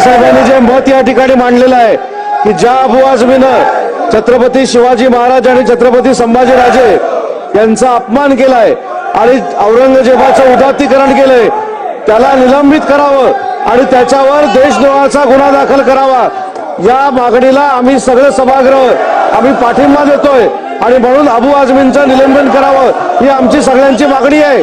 साहेबांनी जे मत या ठिकाणी मांडलेलं आहे की ज्या अबू छत्रपती शिवाजी महाराज आणि छत्रपती संभाजीराजे यांचा अपमान केलाय आणि औरंगजेबाचं उदात्तीकरण केलंय. त्याला निलंबित करावं आणि त्याच्यावर देशद्रोहाचा गुन्हा दाखल करावा. या मागणीला आम्ही सगळे सभागृह आम्ही पाठिंबा देतोय आणि म्हणून अबू आझमींचं निलंबन करावं ही आमची सगळ्यांची मागणी आहे.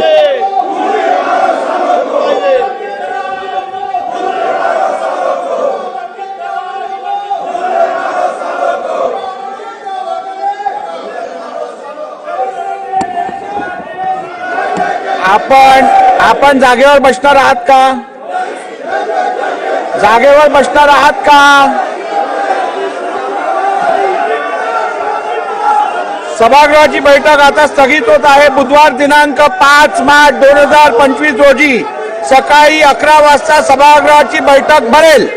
आपण आपण जागेवर बसणार आहात का? जागेवर बसणार आहात का? सभागृहाची बैठक आता स्थगित होत आहे. बुधवार दिनांक पाच मार्च दोन हजार पंचवीस रोजी सकाळी अकरा वाजता सभागृहाची बैठक भरेल.